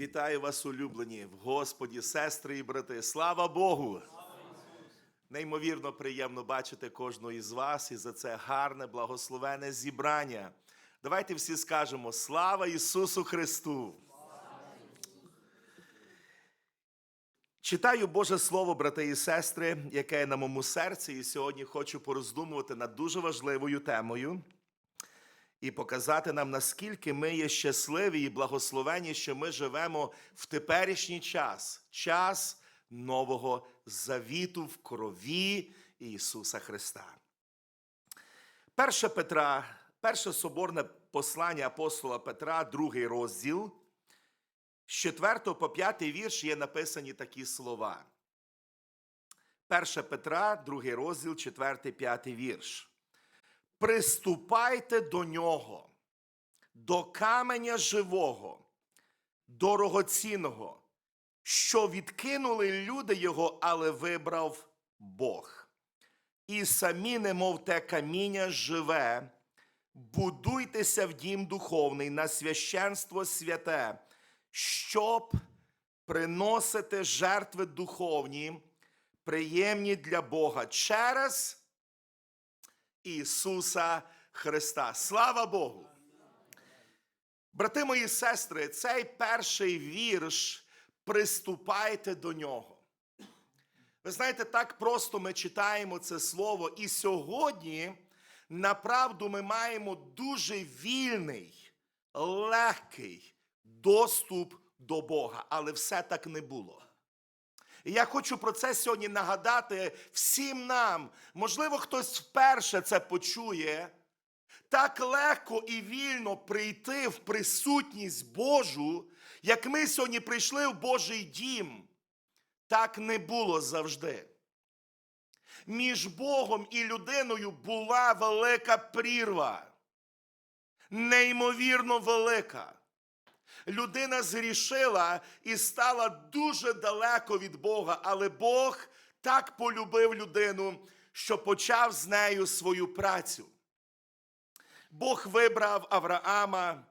Вітаю вас, улюблені в Господі, сестри і брати. Слава Богу! Неймовірно приємно бачити кожного із вас і за це гарне, благословене зібрання. Давайте всі скажемо слава Ісусу Христу! Читаю Боже Слово, брати і сестри, яке є на моєму серці, і сьогодні хочу пороздумувати над дуже важливою темою і показати нам, наскільки ми є щасливі і благословені, що ми живемо в теперішній час, час нового завіту в крові Ісуса Христа. Перше Петра, перше соборне послання апостола Петра, другий розділ. З 4 по 5 вірш є написані такі слова. 1 Петра, другий розділ, 4, 5 вірш. Приступайте до нього, до каменя живого, дорогоцінного, що відкинули люди його, але вибрав Бог. І самі, немов те каміння живе, будуйтеся в дім духовний на священство святе, щоб приносити жертви духовні, приємні для Бога через Ісуса Христа. Слава Богу! Брати мої сестри, цей перший вірш приступайте до нього. Ви знаєте, так просто ми читаємо це слово, і сьогодні, направду, ми маємо дуже вільний, легкий доступ до Бога, але все так не було. І я хочу про це сьогодні нагадати всім нам. Можливо, хтось вперше це почує. Так легко і вільно прийти в присутність Божу, як ми сьогодні прийшли в Божий дім. Так не було завжди. Між Богом і людиною була велика прірва. Неймовірно велика людина згрішила і стала дуже далеко від Бога, але Бог так полюбив людину, що почав з нею свою працю. Бог вибрав Авраама.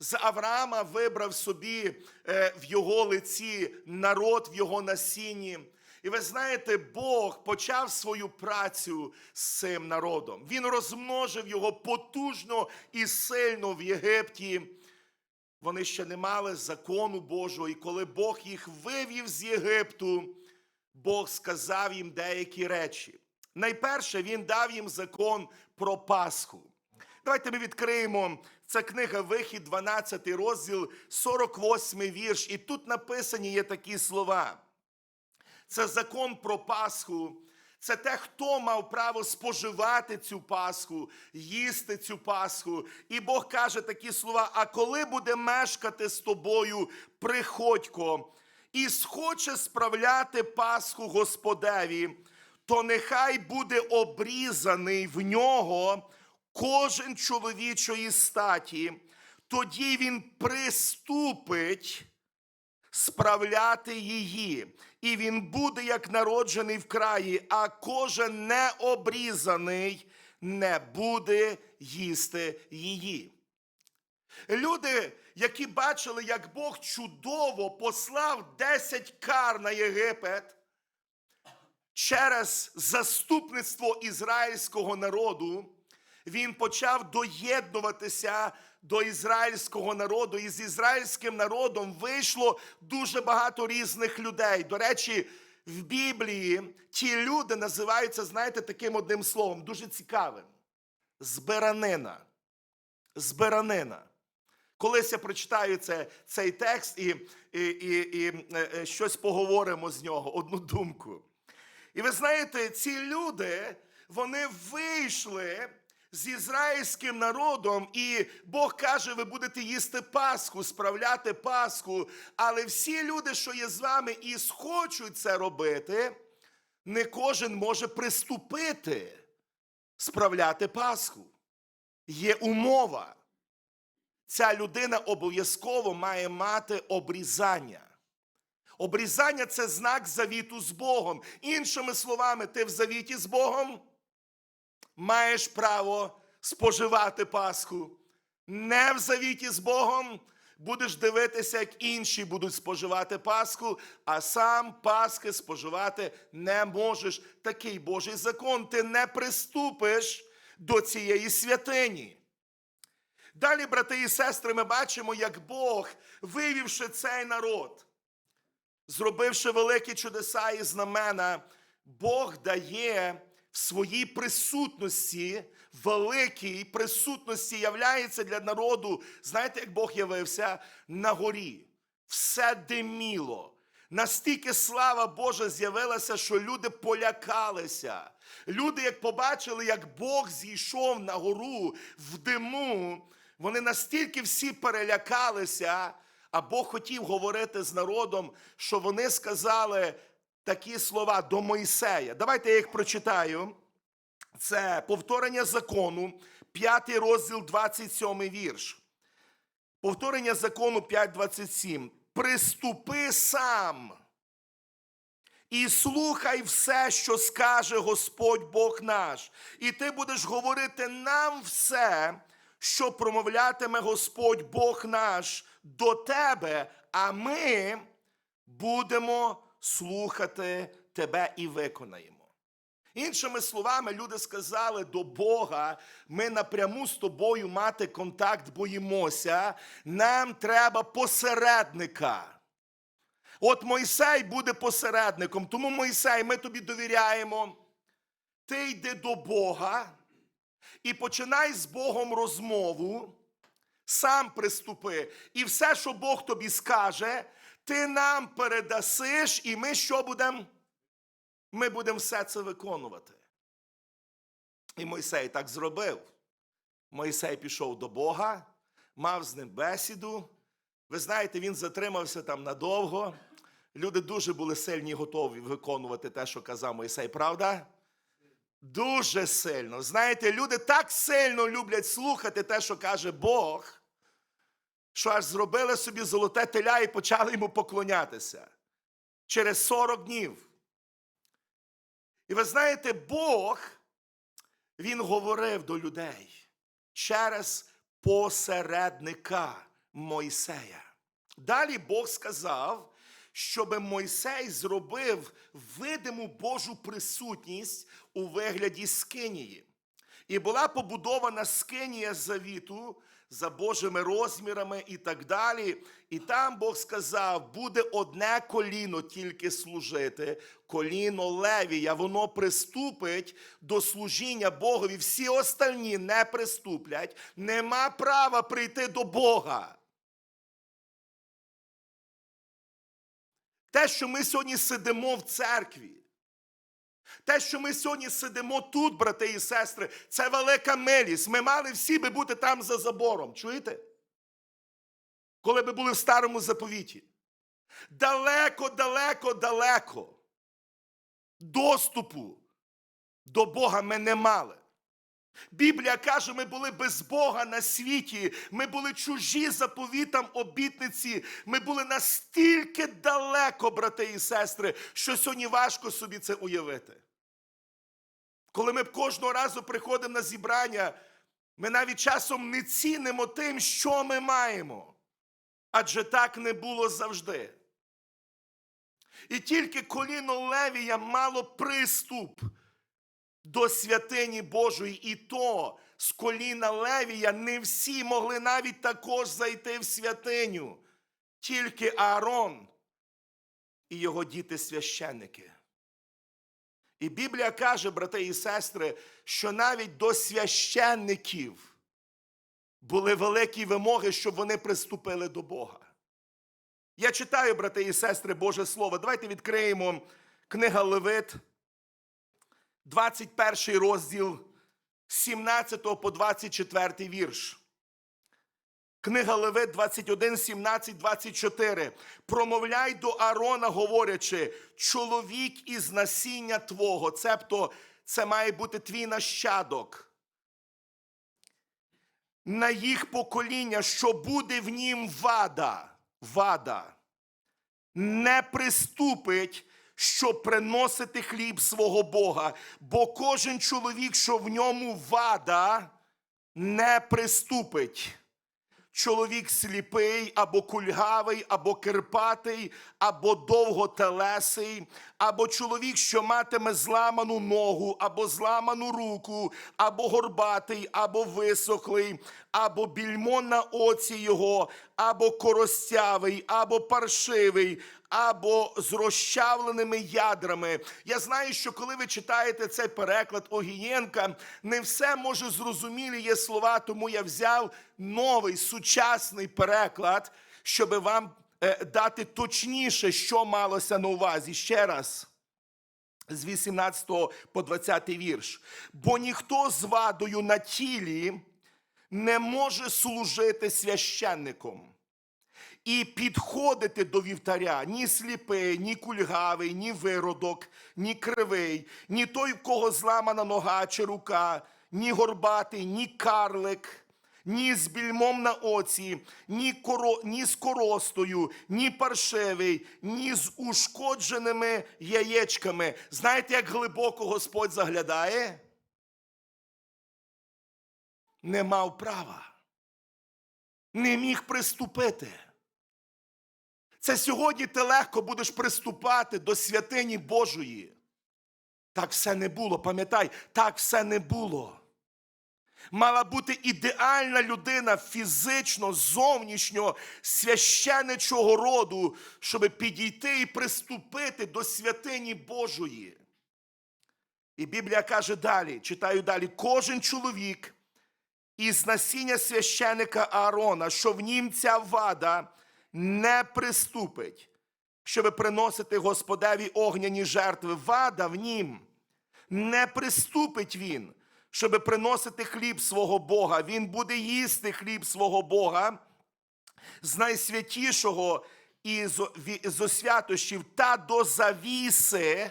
З Авраама вибрав собі е, в його лиці народ в його насінні. І ви знаєте, Бог почав свою працю з цим народом. Він розмножив його потужно і сильно в Єгипті. Вони ще не мали закону Божого, і коли Бог їх вивів з Єгипту, Бог сказав їм деякі речі. Найперше, Він дав їм закон про Пасху. Давайте ми відкриємо. Це книга Вихід, 12 розділ, 48 вірш. І тут написані є такі слова. Це закон про Пасху. Це те, хто мав право споживати цю Пасху, їсти цю Пасху. І Бог каже такі слова: а коли буде мешкати з тобою приходько і схоче справляти Пасху Господеві, то нехай буде обрізаний в нього кожен чоловічої статі, тоді він приступить справляти її, і він буде як народжений в краї, а кожен необрізаний не буде їсти її. Люди, які бачили, як Бог чудово послав 10 кар на Єгипет через заступництво ізраїльського народу, він почав доєднуватися до ізраїльського народу. І з ізраїльським народом вийшло дуже багато різних людей. До речі, в Біблії ті люди називаються, знаєте, таким одним словом, дуже цікавим. Збиранина. Збиранина. Колись я прочитаю це, цей текст і, і, і, і е, е, щось поговоримо з нього, одну думку. І ви знаєте, ці люди, вони вийшли з ізраїльським народом, і Бог каже, ви будете їсти Пасху, справляти Пасху. Але всі люди, що є з вами і схочуть це робити, не кожен може приступити справляти Пасху. Є умова. Ця людина обов'язково має мати обрізання. Обрізання це знак завіту з Богом. Іншими словами, ти в завіті з Богом маєш право споживати Пасху. Не в завіті з Богом будеш дивитися, як інші будуть споживати Пасху, а сам Пасхи споживати не можеш. Такий Божий закон. Ти не приступиш до цієї святині. Далі, брати і сестри, ми бачимо, як Бог, вивівши цей народ, зробивши великі чудеса і знамена, Бог дає в своїй присутності, великій присутності являється для народу. Знаєте, як Бог явився на горі? Все диміло. Настільки слава Божа з'явилася, що люди полякалися. Люди, як побачили, як Бог зійшов на гору в диму, вони настільки всі перелякалися, а Бог хотів говорити з народом, що вони сказали такі слова до Мойсея. Давайте я їх прочитаю. Це повторення закону, 5 розділ, 27 вірш. Повторення закону 5.27. Приступи сам і слухай все, що скаже Господь Бог наш. І ти будеш говорити нам все, що промовлятиме Господь Бог наш до тебе, а ми будемо слухати тебе і виконаємо. Іншими словами, люди сказали до Бога, ми напряму з тобою мати контакт боїмося, нам треба посередника. От Мойсей буде посередником, тому Мойсей, ми тобі довіряємо. Ти йди до Бога і починай з Богом розмову, сам приступи, і все, що Бог тобі скаже, ти нам передасиш, і ми що будемо? Ми будемо все це виконувати. І Мойсей так зробив. Мойсей пішов до Бога, мав з ним бесіду. Ви знаєте, він затримався там надовго. Люди дуже були сильні і готові виконувати те, що казав Мойсей, правда? Дуже сильно. Знаєте, люди так сильно люблять слухати те, що каже Бог, що аж зробили собі золоте теля і почали йому поклонятися через 40 днів. І ви знаєте, Бог, Він говорив до людей через посередника Мойсея. Далі Бог сказав, щоб Мойсей зробив видиму Божу присутність у вигляді скинії. І була побудована скинія завіту за Божими розмірами і так далі. І там Бог сказав: буде одне коліно тільки служити, коліно Левія, воно приступить до служіння Богові. Всі остальні не приступлять, нема права прийти до Бога. Те, що ми сьогодні сидимо в церкві, те, що ми сьогодні сидимо тут, брати і сестри, це велика милість. Ми мали всі би бути там за забором. Чуєте? Коли би були в старому заповіті. Далеко, далеко, далеко. Доступу до Бога ми не мали. Біблія каже, ми були без Бога на світі, ми були чужі заповітам обітниці, ми були настільки далеко, брати і сестри, що сьогодні важко собі це уявити. Коли ми кожного разу приходимо на зібрання, ми навіть часом не цінимо тим, що ми маємо. Адже так не було завжди. І тільки коліно Левія мало приступ до святині Божої, і то з коліна Левія не всі могли навіть також зайти в святиню, тільки Аарон і його діти священники. І Біблія каже, брати і сестри, що навіть до священників були великі вимоги, щоб вони приступили до Бога. Я читаю, брати і сестри, Боже Слово. Давайте відкриємо книга Левит, 21 розділ з 17 по 24 вірш. Книга Левит 21, 17, 24. Промовляй до Арона, говорячи, чоловік із насіння твого, цебто це має бути твій нащадок. На їх покоління, що буде в нім вада, вада, не приступить, щоб приносити хліб свого Бога, бо кожен чоловік, що в ньому вада, не приступить. Чоловік сліпий, або кульгавий, або кирпатий, або довготелесий, або чоловік, що матиме зламану ногу, або зламану руку, або горбатий, або висохлий, або більмо на оці його, або коростявий, або паршивий, або з розчавленими ядрами. Я знаю, що коли ви читаєте цей переклад Огієнка, не все може зрозумілі є слова, тому я взяв новий сучасний переклад, щоб вам е, дати точніше, що малося на увазі. Ще раз. З 18 по 20 вірш. Бо ніхто з вадою на тілі не може служити священником і підходити до вівтаря ні сліпий, ні кульгавий, ні виродок, ні кривий, ні той, в кого зламана нога чи рука, ні горбатий, ні карлик. Ні з більмом на оці, ні, коро, ні з коростою, ні паршивий, ні з ушкодженими яєчками. Знаєте, як глибоко Господь заглядає? Не мав права, не міг приступити. Це сьогодні ти легко будеш приступати до святині Божої. Так все не було, пам'ятай, так все не було. Мала бути ідеальна людина фізично, зовнішньо, священичого роду, щоб підійти і приступити до святині Божої. І Біблія каже далі, читаю далі, кожен чоловік із насіння священика Аарона, що в нім ця вада не приступить, щоб приносити Господеві огняні жертви. Вада в нім не приступить він, щоб приносити хліб свого Бога. Він буде їсти хліб свого Бога з найсвятішого ві- з освятощів та до завіси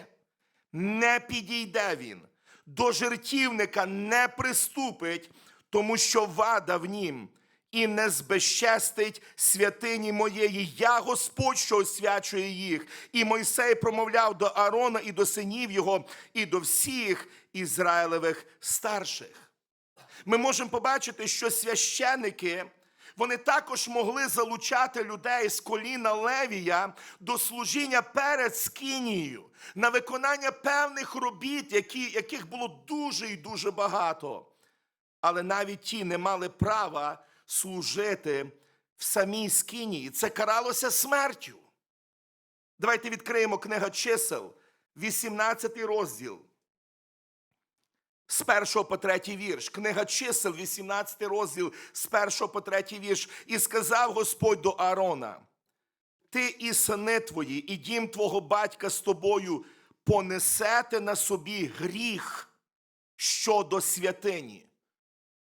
не підійде він, до жертівника не приступить, тому що вада в нім і не збезчестить святині моєї. Я Господь, що освячує їх. І Мойсей промовляв до Аарона і до синів його, і до всіх Ізраїлевих старших. Ми можемо побачити, що священики вони також могли залучати людей з коліна Левія до служіння перед Скинією на виконання певних робіт, які, яких було дуже і дуже багато. Але навіть ті не мали права служити в самій Скинії. Це каралося смертю. Давайте відкриємо книга чисел, 18 розділ. З першого по третій вірш. Книга чисел, 18 розділ, з першого по третій вірш. І сказав Господь до Аарона: Ти і сини твої, і дім твого батька з тобою понесете на собі гріх щодо святині.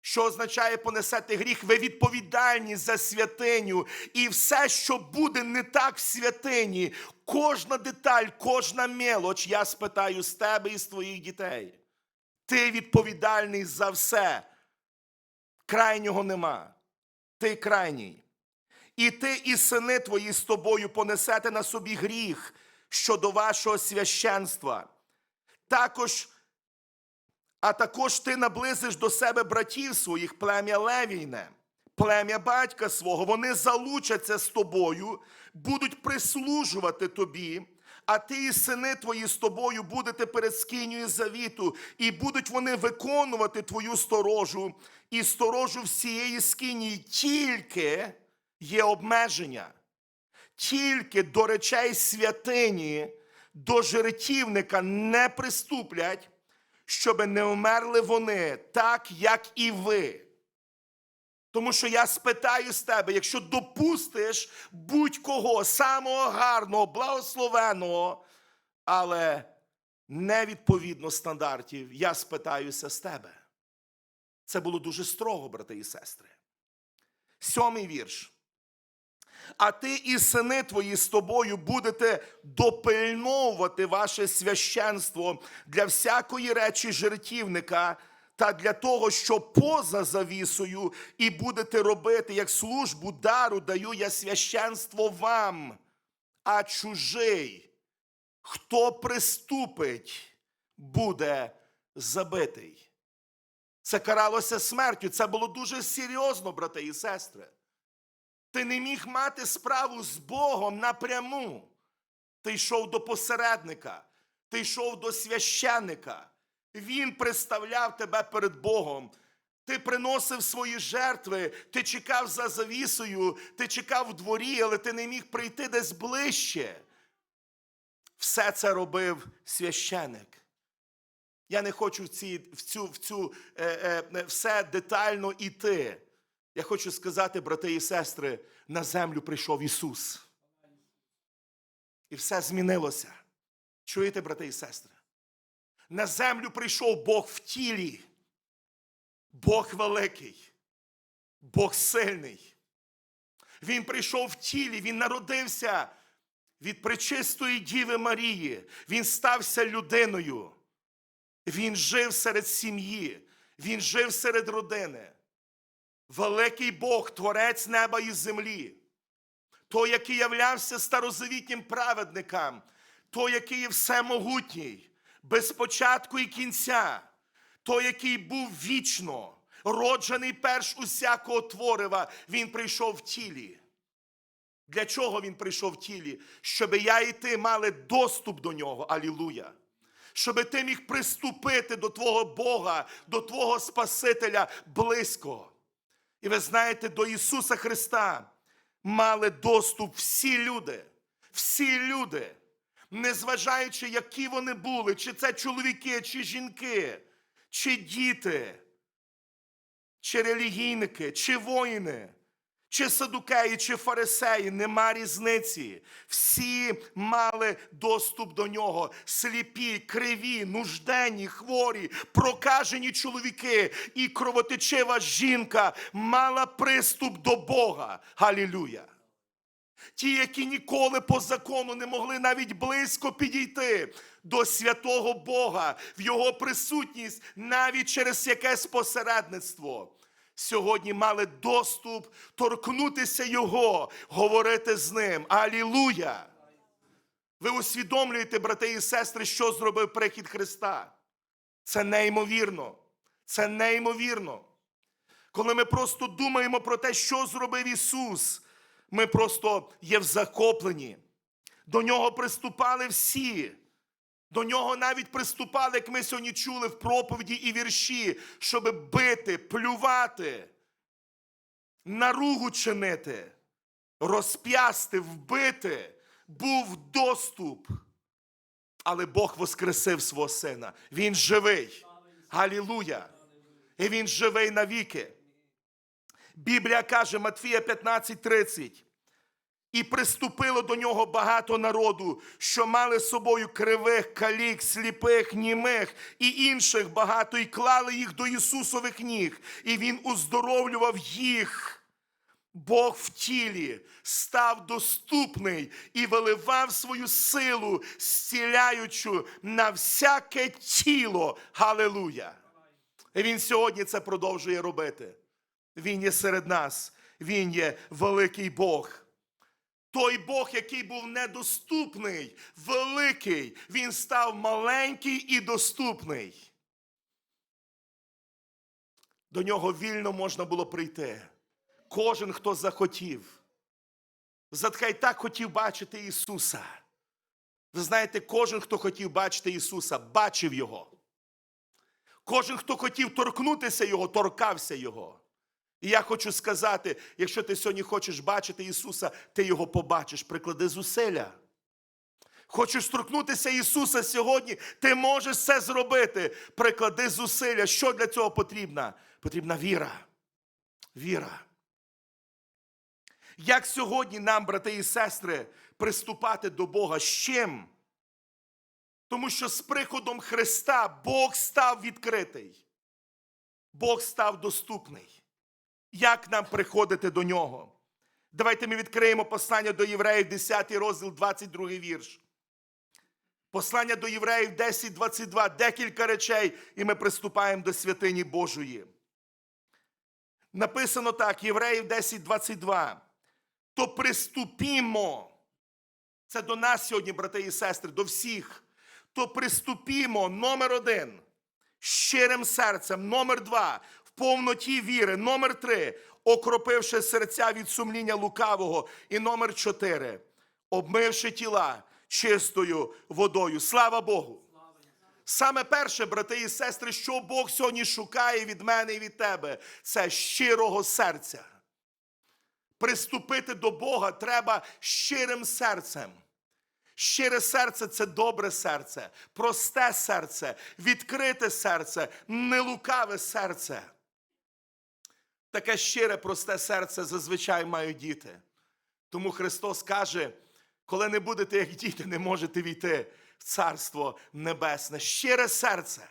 Що означає понесете гріх? Ви відповідальні за святиню. І все, що буде не так в святині, кожна деталь, кожна мелоч, я спитаю з тебе і з твоїх дітей. Ти відповідальний за все. Крайнього нема. Ти крайній. І ти і сини твої з тобою понесете на собі гріх щодо вашого священства. Також, а також ти наблизиш до себе братів своїх, плем'я Левійне, плем'я батька свого. Вони залучаться з тобою, будуть прислужувати тобі. А ти і сини твої з тобою будете перед скинею завіту, і будуть вони виконувати твою сторожу і сторожу всієї скинії. Тільки є обмеження, тільки до речей святині, до жертівника не приступлять, щоб не вмерли вони, так як і ви. Тому що я спитаю з тебе, якщо допустиш будь-кого самого гарного, благословеного, але невідповідно стандартів, я спитаюся з тебе. Це було дуже строго, брати і сестри. Сьомий вірш. А ти і сини твої з тобою будете допильновувати ваше священство для всякої речі жертівника та для того, що поза завісою, і будете робити як службу дару даю я священство вам, а чужий, хто приступить, буде забитий. Це каралося смертю. Це було дуже серйозно, брати і сестри. Ти не міг мати справу з Богом напряму. Ти йшов до посередника, ти йшов до священника. Він представляв тебе перед Богом. Ти приносив свої жертви, ти чекав за завісою, ти чекав в дворі, але ти не міг прийти десь ближче. Все це робив священик. Я не хочу в, ці, в цю, в цю е, е, все детально іти. Я хочу сказати, брати і сестри, на землю прийшов Ісус. І все змінилося. Чуєте, брати і сестри? На землю прийшов Бог в тілі. Бог великий, Бог сильний. Він прийшов в тілі, він народився від пречистої Діви Марії. Він стався людиною. Він жив серед сім'ї, він жив серед родини. Великий Бог, творець неба і землі, той, який являвся старозавітнім праведником, той, який є всемогутній, без початку і кінця, той, який був вічно, роджений перш усякого творива, він прийшов в тілі. Для чого він прийшов в тілі? Щоб я і ти мали доступ до нього. Алілуя. Щоб ти міг приступити до твого Бога, до твого Спасителя близько. І ви знаєте, до Ісуса Христа мали доступ всі люди, всі люди, незважаючи, які вони були, чи це чоловіки, чи жінки, чи діти, чи релігійники, чи воїни, чи садукеї, чи фарисеї, нема різниці. Всі мали доступ до нього. Сліпі, криві, нужденні, хворі, прокажені чоловіки і кровотечива жінка мала приступ до Бога. Галілюя! Ті, які ніколи по закону не могли навіть близько підійти до святого Бога, в Його присутність навіть через якесь посередництво. Сьогодні мали доступ торкнутися Його, говорити з ним. Алілуя! Ви усвідомлюєте, брати і сестри, що зробив прихід Христа? Це неймовірно. Це неймовірно. Коли ми просто думаємо про те, що зробив Ісус, ми просто є в захопленні. До нього приступали всі. До нього навіть приступали, як ми сьогодні чули в проповіді і вірші, щоб бити, плювати, наругу чинити, розп'ясти, вбити, був доступ. Але Бог воскресив свого сина. Він живий. Галілуя! І він живий навіки. Біблія каже Матфія 15:30. І приступило до нього багато народу, що мали з собою кривих, калік, сліпих, німих і інших багато, і клали їх до Ісусових ніг, і Він уздоровлював їх. Бог в тілі став доступний і виливав свою силу, зціляючу на всяке тіло. Галилуя! І Він сьогодні це продовжує робити. Він є серед нас, Він є великий Бог. Той Бог, який був недоступний, великий, він став маленький і доступний. До нього вільно можна було прийти. Кожен, хто захотів. Заткай так хотів бачити Ісуса. Ви знаєте, кожен, хто хотів бачити Ісуса, бачив Його. Кожен, хто хотів торкнутися Його, торкався Його. І я хочу сказати: якщо ти сьогодні хочеш бачити Ісуса, ти Його побачиш, приклади зусилля. Хочеш торкнутися Ісуса сьогодні, ти можеш це зробити. Приклади зусилля. Що для цього потрібно? Потрібна віра. Віра. Як сьогодні нам, брати і сестри, приступати до Бога з чим? Тому що з приходом Христа Бог став відкритий. Бог став доступний. Як нам приходити до нього? Давайте ми відкриємо послання до євреїв, 10 розділ, 22 вірш. Послання до євреїв 10, 22, декілька речей, і ми приступаємо до святині Божої. Написано так, Євреїв 10, 22. То приступімо. Це до нас сьогодні, брати і сестри, до всіх. То приступімо, номер один, щирим серцем, номер два, повноті віри. Номер три, окропивши серця від сумління лукавого. І номер чотири, обмивши тіла чистою водою. Слава Богу! Саме перше, брати і сестри, що Бог сьогодні шукає від мене і від тебе, це щирого серця. Приступити до Бога треба щирим серцем. Щире серце це добре серце, просте серце, відкрите серце, нелукаве серце. Таке щире, просте серце зазвичай мають діти. Тому Христос каже, коли не будете як діти, не можете війти в Царство Небесне. Щире серце.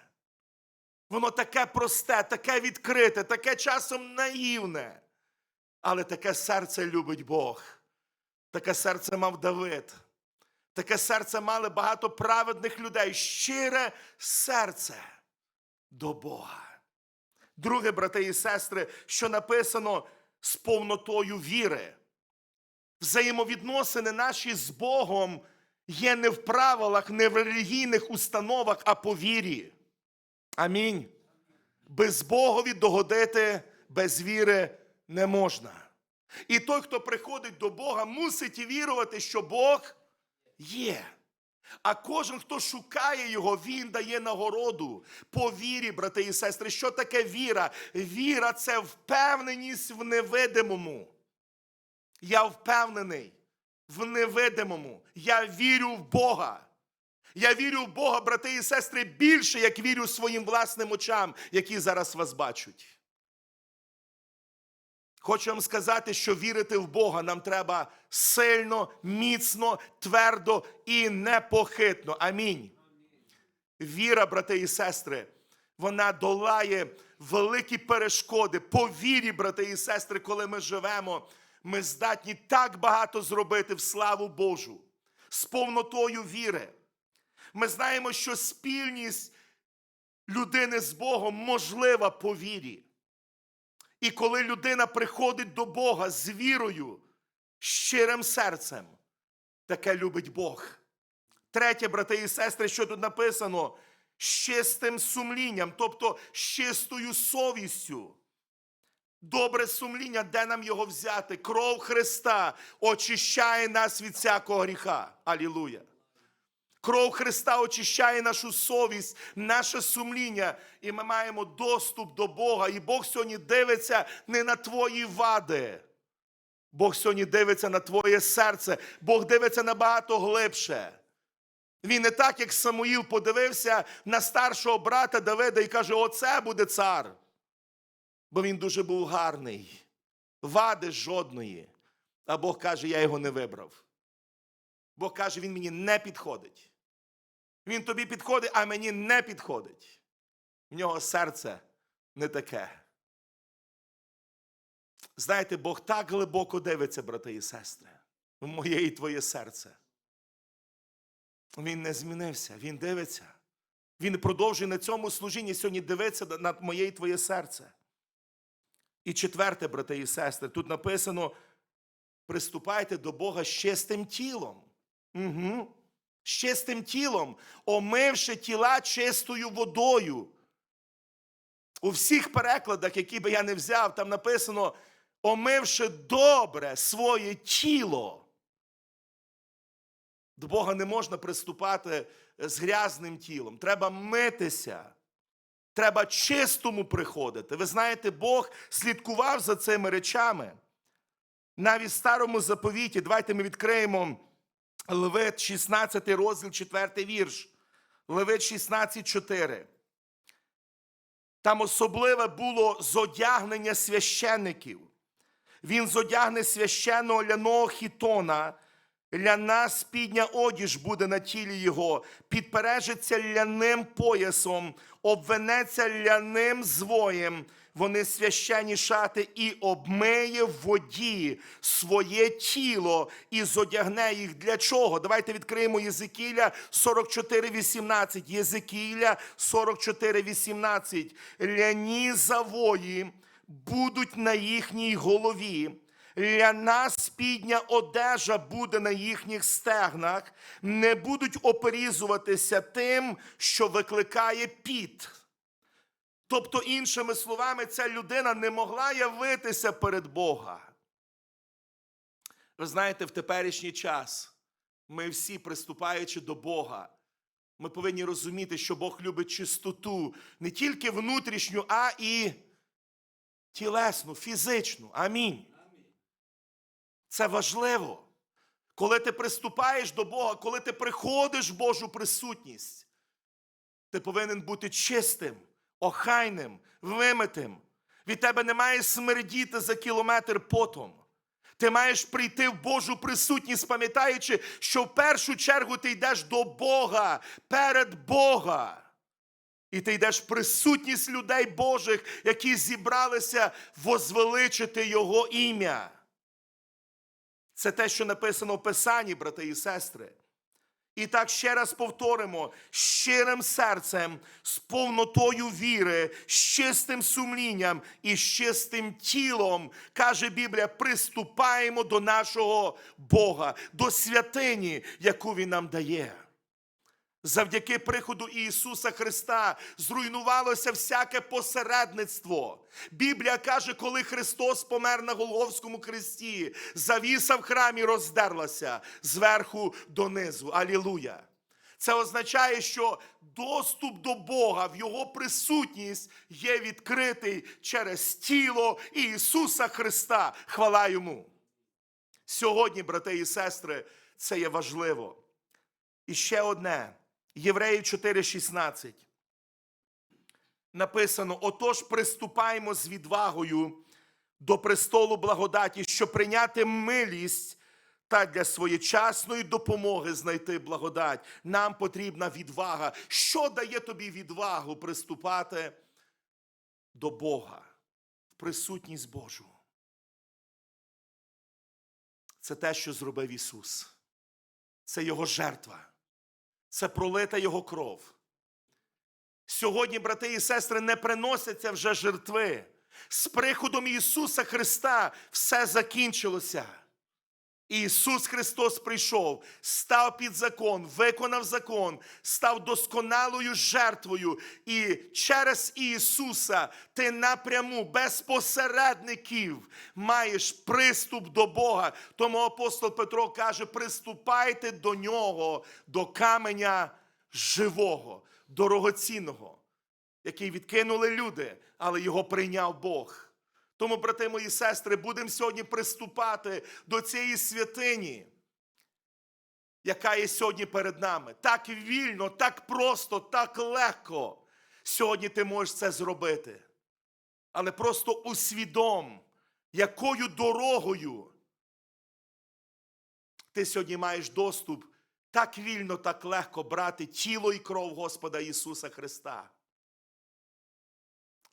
Воно таке просте, таке відкрите, таке часом наївне. Але таке серце любить Бог. Таке серце мав Давид. Таке серце мали багато праведних людей. Щире серце до Бога. Друге, брати і сестри, що написано з повнотою віри. Взаємовідносини наші з Богом є не в правилах, не в релігійних установах, а по вірі. Амінь. Без Богові догодити без віри не можна. І той, хто приходить до Бога, мусить вірувати, що Бог є. А кожен, хто шукає його, він дає нагороду по вірі, брати і сестри. Що таке віра? Віра це впевненість в невидимому. Я впевнений в невидимому. Я вірю в Бога. Я вірю в Бога, брати і сестри, більше, як вірю своїм власним очам, які зараз вас бачать. Хочу вам сказати, що вірити в Бога нам треба сильно, міцно, твердо і непохитно. Амінь. Віра, брати і сестри, вона долає великі перешкоди. По вірі, брати і сестри, коли ми живемо, ми здатні так багато зробити в славу Божу з повнотою віри. Ми знаємо, що спільність людини з Богом можлива по вірі. І коли людина приходить до Бога з вірою, щирим серцем, таке любить Бог. Третє, брати і сестри, що тут написано, з чистим сумлінням, тобто з чистою совістю. Добре сумління, де нам його взяти? Кров Христа очищає нас від всякого гріха. Алілуя. Кров Христа очищає нашу совість, наше сумління, і ми маємо доступ до Бога. І Бог сьогодні дивиться не на твої вади. Бог сьогодні дивиться на твоє серце. Бог дивиться набагато глибше. Він не так, як Самуїл подивився на старшого брата Давида і каже: Оце буде цар. Бо він дуже був гарний, вади жодної. А Бог каже, я його не вибрав. Бог каже, він мені не підходить. Він тобі підходить, а мені не підходить. В нього серце не таке. Знаєте, Бог так глибоко дивиться, брати і сестри, в моє і твоє серце. Він не змінився, він дивиться. Він продовжує на цьому служінні сьогодні дивитися на моє і твоє серце. І четверте, брати і сестри, тут написано: приступайте до Бога з чистим тілом. Угу. З чистим тілом, омивши тіла чистою водою. У всіх перекладах, які би я не взяв, там написано, омивши добре своє тіло. До Бога не можна приступати з грязним тілом. Треба митися. Треба чистому приходити. Ви знаєте, Бог слідкував за цими речами. Навіть в старому заповіті, давайте ми відкриємо Левит 16 розділ, 4 вірш. Левит 16, 4. Там особливе було зодягнення священників. Він зодягне священного ляного хітона, ляна спідня одіж буде на тілі його, підпережиться ляним поясом, обвенеться ляним звоєм. Вони священні шати і обмиє в воді своє тіло і зодягне їх. Для чого? Давайте відкриємо Єзикіля 44.18. Єзикіля 44.18. Ляні завої будуть на їхній голові. Ляна спідня одежа буде на їхніх стегнах, не будуть оперізуватися тим, що викликає піт. Тобто, іншими словами, ця людина не могла явитися перед Бога. Ви знаєте, в теперішній час ми всі, приступаючи до Бога, ми повинні розуміти, що Бог любить чистоту не тільки внутрішню, а і тілесну, фізичну. Амінь. Це важливо. Коли ти приступаєш до Бога, коли ти приходиш в Божу присутність, ти повинен бути чистим, охайним, вимитим. Від тебе не має смердіти за кілометр потом. Ти маєш прийти в Божу присутність, пам'ятаючи, що в першу чергу ти йдеш до Бога, перед Бога. І ти йдеш в присутність людей Божих, які зібралися возвеличити Його ім'я. Це те, що написано в Писанні, брати і сестри. І так ще раз повторимо щирим серцем, з повнотою віри, з чистим сумлінням і з чистим тілом, каже Біблія, приступаємо до нашого Бога, до святині, яку Він нам дає. Завдяки приходу Ісуса Христа зруйнувалося всяке посередництво. Біблія каже, коли Христос помер на Голговському хресті, завіса в храмі роздерлася зверху донизу. Алілуя! Це означає, що доступ до Бога в Його присутність є відкритий через тіло Ісуса Христа. Хвала йому. Сьогодні, брати і сестри, це є важливо. І ще одне. Євреїв 4,16. Написано: отож, приступаємо з відвагою до престолу благодаті, щоб прийняти милість та для своєчасної допомоги знайти благодать. Нам потрібна відвага. Що дає тобі відвагу приступати до Бога, в присутність Божу? Це те, що зробив Ісус. Це Його жертва це пролита його кров. Сьогодні, брати і сестри, не приносяться вже жертви. З приходом Ісуса Христа все закінчилося. Ісус Христос прийшов, став під закон, виконав закон, став досконалою жертвою. І через Ісуса ти напряму, без посередників, маєш приступ до Бога. Тому апостол Петро каже: приступайте до нього, до каменя живого, дорогоцінного, який відкинули люди, але його прийняв Бог. Тому, брати мої сестри, будемо сьогодні приступати до цієї святині, яка є сьогодні перед нами. Так вільно, так просто, так легко. Сьогодні ти можеш це зробити. Але просто усвідом, якою дорогою ти сьогодні маєш доступ так вільно, так легко брати тіло і кров Господа Ісуса Христа.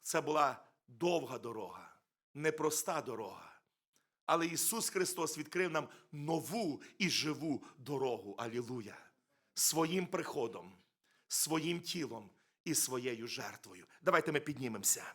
Це була довга дорога непроста дорога. Але Ісус Христос відкрив нам нову і живу дорогу. Алілуя! Своїм приходом, своїм тілом і своєю жертвою. Давайте ми піднімемося.